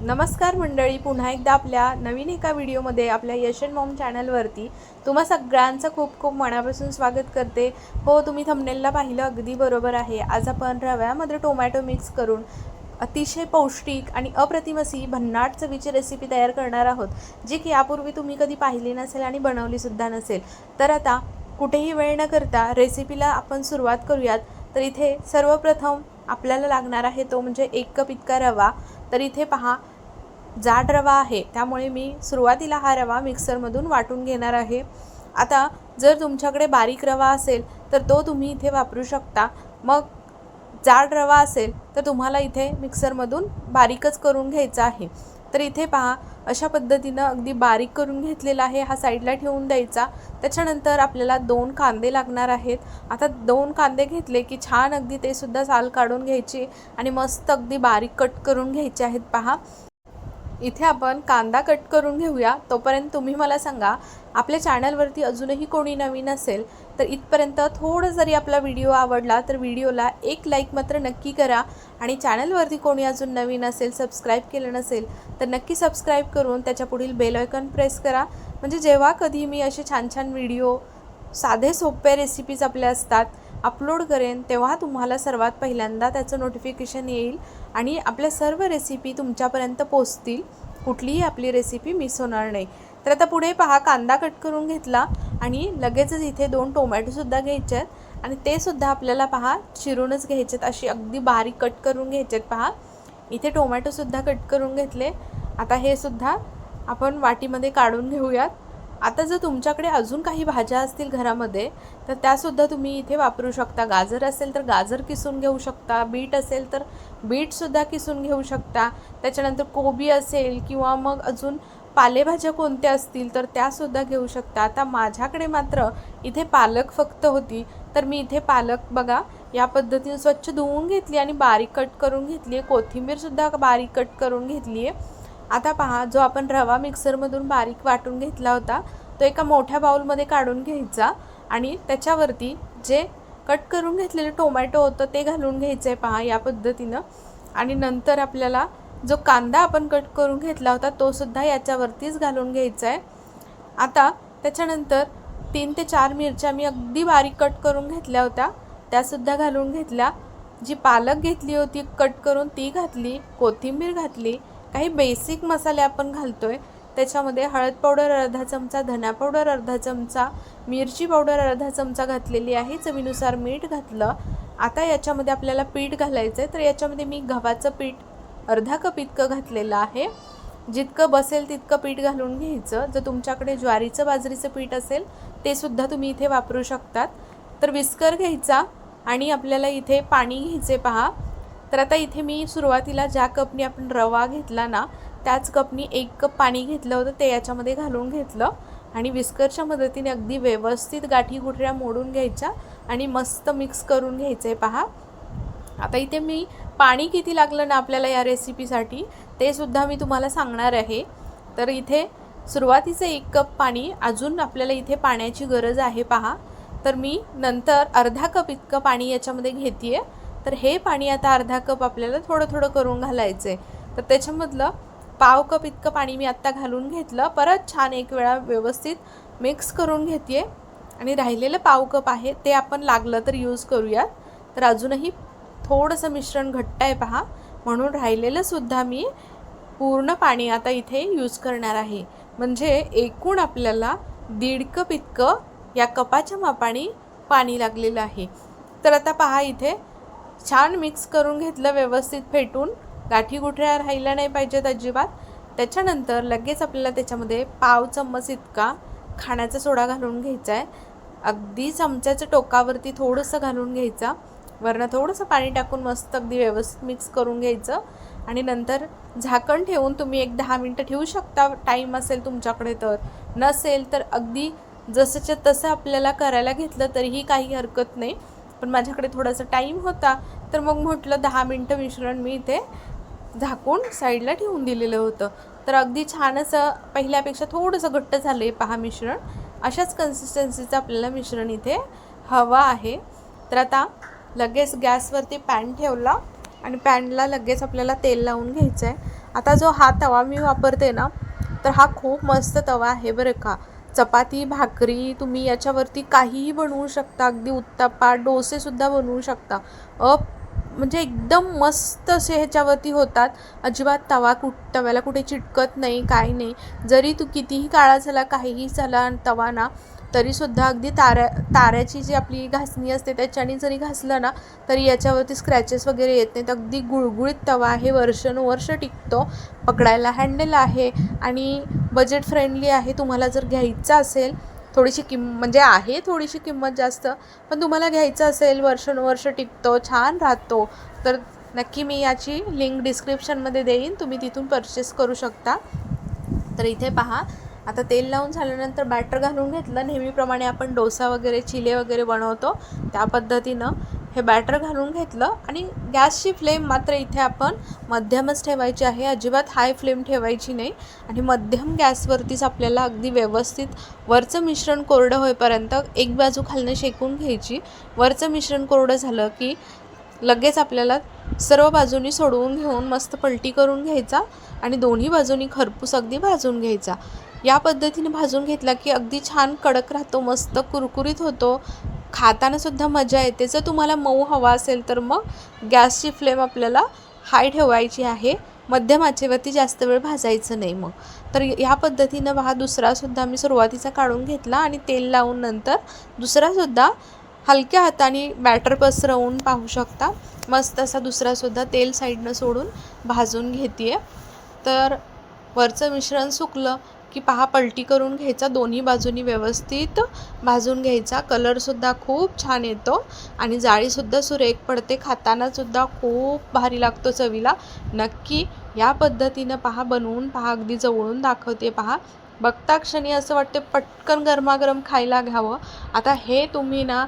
नमस्कार मंडळी पुन्हा एकदा आपल्या नवीन एका व्हिडिओमध्ये आपल्या यशन मॉम चॅनलवरती तुम्हा सगळ्यांचं खूप खूप मनापासून स्वागत करते. हो तुम्ही थंबनेलला पाहिलं अगदी बरोबर आहे. आज आपण रव्यामध्ये टोमॅटो मिक्स करून अतिशय पौष्टिक आणि अप्रतिम अशी भन्नाट चवीची रेसिपी तयार करणार आहोत जी की यापूर्वी तुम्ही कधी पाहिली नसेल आणि बनवलीसुद्धा नसेल. तर आता कुठेही वेळ न करता रेसिपीला आपण सुरुवात करूयात. तर इथे सर्वप्रथम आपल्याला लागणार आहे तो म्हणजे एक कप इतका रवा. तर इथे पहा जाड रवा आहे त्यामुळे मी सुरुवातीला हा रवा मिक्सरमधून वाटून घेणार आहे. आता जर तुमच्याकडे बारीक रवा असेल तर तो तुम्ही इथे वापरू शकता. मग जाड रवा असेल तर तुम्हाला इथे मिक्सरमधून बारीकच करून घ्यायचा आहे. तर इथे पहा अशा पद्धतीनं अगदी बारीक करून घेतलेला आहे. हा साईडला ठेवून द्यायचा. त्याच्यानंतर आपल्याला दोन कांदे लागणार आहेत. आता दोन कांदे घेतले की छान अगदी ते सुद्धा साल काढून घ्यायची आणि मस्त अगदी बारीक कट करून घ्यायचे आहेत. पहा. इथे आपण कांदा कट करून घेऊया. तोपर्यंत तुम्ही मला सांगा आपल्या चॅनलवरती अजूनही कोणी नवीन असेल तर इथपर्यंत थोडं जरी आपला व्हिडिओ आवडला तर व्हिडिओला एक लाईक मात्र नक्की करा. आणि चॅनलवरती कोणी अजून नवीन असेल सबस्क्राईब केलं नसेल तर नक्की सबस्क्राईब करून त्याच्या पुढील बेलॉयकन प्रेस करा. म्हणजे जेव्हा कधी मी असे छान छान व्हिडिओ साधे सोपे रेसिपीज आपल्या असतात अपलोड करेन तेव्हा तुम्हाला सर्वात पहिल्यांदा त्याचं नोटिफिकेशन येईल आणि आपल्या सर्व रेसिपी तुमच्यापर्यंत पोचतील. कुठलीही आपली रेसिपी मिस होणार नाही. तर आता पुढे पहा कांदा कट करून घेतला आणि लगेचच इथे दोन टोमॅटोसुद्धा घ्यायचे आहेत आणि ते सुद्धा आपल्याला पहा चिरूनच घ्यायचे आहेत अशी अगदी बारीक कट करून घ्यायचे आहेत पहा. इथे टोमॅटोसुद्धा कट करून घेतले. आता हे सुद्धा आपण वाटीमध्ये काढून घेऊयात. आता जर तुमच्याकडे अजून काही भाज्या असतील घरामध्ये तर त्यासुद्धा तुम्ही इथे वापरू शकता. गाजर असेल तर गाजर किसून घेऊ शकता. बीट असेल तर बीटसुद्धा किसून घेऊ शकता. त्याच्यानंतर कोबी असेल किंवा मग अजून पालेभाज्या कोणत्या असतील तर त्यासुद्धा घेऊ शकता. आता माझ्याकडे मात्र इथे पालक फक्त होती. तर मी इथे पालक बघा या पद्धतीने स्वच्छ धुवून घेतली आणि बारीक कट करून घेतली आहे. कोथिंबीरसुद्धा बारीक कट करून घेतली आहे. आता पहा जो आपण रवा मिक्सरमधून बारीक वाटून घेतला होता तो एका मोठ्या बाऊलमध्ये काढून घ्यायचा आणि त्याच्यावरती जे कट करून घेतलेलं टोमॅटो होतं ते घालून घ्यायचं आहे पहा या पद्धतीनं. आणि नंतर आपल्याला जो कांदा आपण कट करून घेतला होता तो सुद्धा याच्यावरतीच घालून घ्यायचा आहे आता त्याच्यानंतर तीन ते चार मिरच्या मी अगदी बारीक कट करून घेतल्या होत्या. त्यासुद्धा घालून घेतल्या. जी पालक घेतली होती कट करून ती घातली कोथिंबीर घातली काही बेसिक मसाले आपण घालतो आहे त्याच्यामध्ये हळद पावडर अर्धा चमचा धना पावडर अर्धा चमचा मिरची पावडर अर्धा चमचा घातलेली आहे चवीनुसार मीठ घातलं. आता याच्यामध्ये आपल्याला पीठ घालायचं आहे तर याच्यामध्ये मी गव्हाचं पीठ अर्धा कप इतकं घातलेलं आहे. जितकं बसेल तितकं पीठ घालून घ्यायचं. जर तुमच्याकडे ज्वारीचं बाजरीचं पीठ असेल ते सुद्धा तुम्ही इथे वापरू शकतात. तर विस्कर घ्यायचा आणि आपल्याला इथे पाणी घ्यायचे पहा. तर आता इथे मी सुरुवातीला ज्या कपनी आपण रवा घेतला ना त्याच कपनी एक कप पाणी घेतलं होतं ते याच्यामध्ये घालून घेतलं. आणि विस्करच्या मदतीने अगदी व्यवस्थित गाठी गुठऱ्या मोडून घ्यायच्या आणि मस्त मिक्स करून घ्यायचं आहे पहा. आता इथे मी पाणी किती लागलं ना आपल्याला या रेसिपीसाठी ते सुद्धा मी तुम्हाला सांगणार आहे. तर इथे सुरुवातीचं एक कप पाणी अजून आपल्याला इथे पाण्याची गरज आहे पहा. तर मी नंतर अर्धा कप इतकं पाणी याच्यामध्ये घेते आहे तर हे पाणी आता अर्धा कप आपल्याला थोडं थोडं करून घालायचं आहे तर त्याच्यामधलं पाव कप इतकं पाणी मी आत्ता घालून घेतलं. परत छान एक वेळा व्यवस्थित मिक्स करून घेते आणि राहिलेलं पाव कप आहे ते आपण लागलं तर यूज करूयात. तर अजूनही थोडंसं मिश्रण घट्ट आहे पहा. म्हणून राहिलेलंसुद्धा मी पूर्ण पाणी आता इथे यूज करणार आहे. म्हणजे एकूण आपल्याला दीड कप इतकं या कपाच्या मापाने पाणी लागलेलं आहे. तर आता पहा इथे छान मिक्स करून घेतलं व्यवस्थित फेटून. गाठी गुठळ्या राहिल्या नाही पाहिजेत अजिबात. त्याच्यानंतर लगेच आपल्याला त्याच्यामध्ये पाव चम्मच इतका खाण्याचा सोडा घालून घ्यायचा आहे अगदी चमच्याच्या टोकावरती थोडंसं घालून घ्यायचा. वरनं थोडंसं पाणी टाकून मस्त अगदी व्यवस्थित मिक्स करून घ्यायचं. आणि नंतर झाकण ठेवून तुम्ही एक दहा मिनटं ठेवू शकता. टाईम असेल तुमच्याकडे तर. नसेल तर अगदी जसंच्या तसं आपल्याला करायला घेतलं तरीही काही हरकत नाही. पण माझ्याकडे थोडासा टाईम होता तर मग म्हटलं दहा मिनटं मिश्रण मी इथे झाकून साईडला ठेवून दिलेलं होतं. तर अगदी छान असं पहिल्यापेक्षा थोडंसं घट्ट झालं आहे पहा मिश्रण. अशाच कन्सिस्टन्सीचं आपल्याला मिश्रण इथे हवं आहे. तर आता लगेच गॅसवरती पॅन ठेवला आणि पॅनला लगेच आपल्याला तेल लावून घ्यायचं आहे आता जो हा तवा मी वापरते ना तर हा खूप मस्त तवा आहे बरं का. चपाती भाकरी तुम्ही याच्यावरती काहीही बनवू शकता. अगदी उत्तप्पा डोसेसुद्धा बनवू शकता. अप म्हणजे एकदम मस्त असे ह्याच्यावरती होतात. अजिबात तवा कुठ तव्याला कुठे चिटकत नाही काही नाही. जरी तू कितीही काळा झाला काहीही झाला तवा ना तरीसुद्धा अगदी ताऱ्या ताऱ्याची जी आपली घासणी असते त्याच्याने जरी घासलं ना तरी याच्यावरती स्क्रॅचेस वगैरे येत नाहीत. अगदी गुळगुळीत तवा आहे वर्षानुवर्ष टिकतो. पकडायला हँडल आहे आणि बजेट फ्रेंडली आहे तुम्हाला जर घ्यायचं असेल थोडीशी किंम म्हणजे आहे थोडीशी किंमत जास्त पण तुम्हाला घ्यायचं असेल वर्षानुवर्ष टिकतो छान राहतो तर नक्की मी याची लिंक डिस्क्रिप्शनमध्ये देईन तुम्ही तिथून परचेस करू शकता. तर इथे पहा आता तेल लावून झाल्यानंतर बॅटर घालून घेतलं नेहमीप्रमाणे आपण डोसा वगैरे चिले वगैरे बनवतो त्या पद्धतीनं. हे बॅटर घालून घेतलं आणि गॅसची फ्लेम मात्र इथे आपण मध्यमच ठेवायची आहे. अजिबात हाय फ्लेम ठेवायची नाही. आणि मध्यम गॅसवरतीच आपल्याला अगदी व्यवस्थित वरचं मिश्रण कोरडं होईपर्यंत एक बाजू खालनं शेकून घ्यायची. वरचं मिश्रण कोरडं झालं की लगेच आपल्याला सर्व बाजूनी सोडवून घेऊन मस्त पलटी करून घ्यायचा आणि दोन्ही बाजूनी खरपूस अगदी भाजून घ्यायचा. या पद्धतीने भाजून घेतला की अगदी छान कडक राहतो मस्त कुरकुरीत होतो. खातानासुद्धा मजा येते. जर तुम्हाला मऊ हवा असेल तर मग गॅसची फ्लेम आपल्याला हाय ठेवायची आहे. मध्यम आचेवरती जास्त वेळ भाजायचं नाही मग. तर ह्या पद्धतीनं पहा दुसरासुद्धा मी सुरुवातीचा काढून घेतला आणि तेल लावून नंतर दुसरासुद्धा हलक्या हाताने बॅटर पसरवून पाहू शकता. मस्त असा दुसरासुद्धा तेल साईडनं सोडून भाजून घेते तर वरचं मिश्रण सुकलं की पहा पलटी करून घ्यायचा दोन्ही बाजूनी व्यवस्थित भाजून घ्यायचा. कलरसुद्धा खूप छान येतो आणि जाळीसुद्धा सुरेख पडते. खातानासुद्धा खूप भारी लागतो चवीला. नक्की या पद्धतीनं पहा बनवून पहा अगदी जवळून दाखवते पहा. बघता क्षणी असं वाटते पटकन गरमागरम खायला घ्यावं. आता हे तुम्ही ना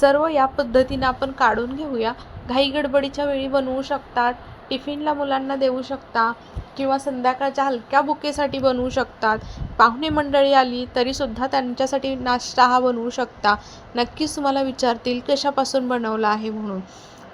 सर्व या पद्धतीनं आपण काढून घेऊया. घाई गडबडीच्या वेळी बनवू शकतात. टिफिनला मुलांना देऊ शकता. किंवा संध्याकाळच्या हलक्या बुकेसाठी बनवू शकतात. पाहुणे मंडळी आली तरीसुद्धा त्यांच्यासाठी नाश्ता हा बनवू शकता. नक्कीच तुम्हाला विचारतील कशापासून बनवला आहे म्हणून.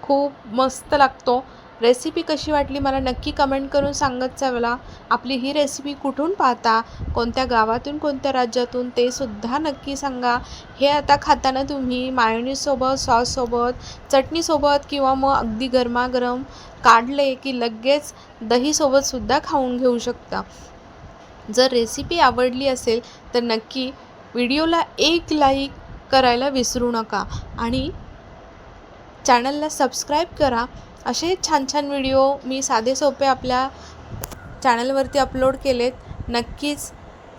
खूप मस्त लागतो. रेसिपी कशी वाटली मला नक्की कमेंट करून सांगत चला आपली ही रेसिपी कुठून पाहता कोणत्या गावातून कोणत्या राज्यातून ते सुद्धा नक्की सांगा. हे आता खाताना तुम्ही मायोनीसोबत सॉससोबत चटणीसोबत किंवा मग अगदी गरमागरम काढले की लगेच दहीसोबतसुद्धा खाऊन घेऊ शकता. जर रेसिपी आवडली असेल तर नक्की व्हिडिओला एक लाईक करायला विसरू नका. आणि चॅनलला सबस्क्राईब करा. असे छान छान व्हिडिओ मी साधे सोपे आपल्या चॅनलवरती अपलोड केलेत. नक्कीच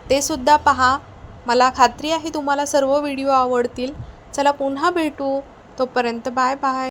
ते सुद्धा पहा. मला खात्री आहे तुम्हाला सर्व व्हिडिओ आवडतील. चला पुन्हा भेटू. तोपर्यंत बाय बाय.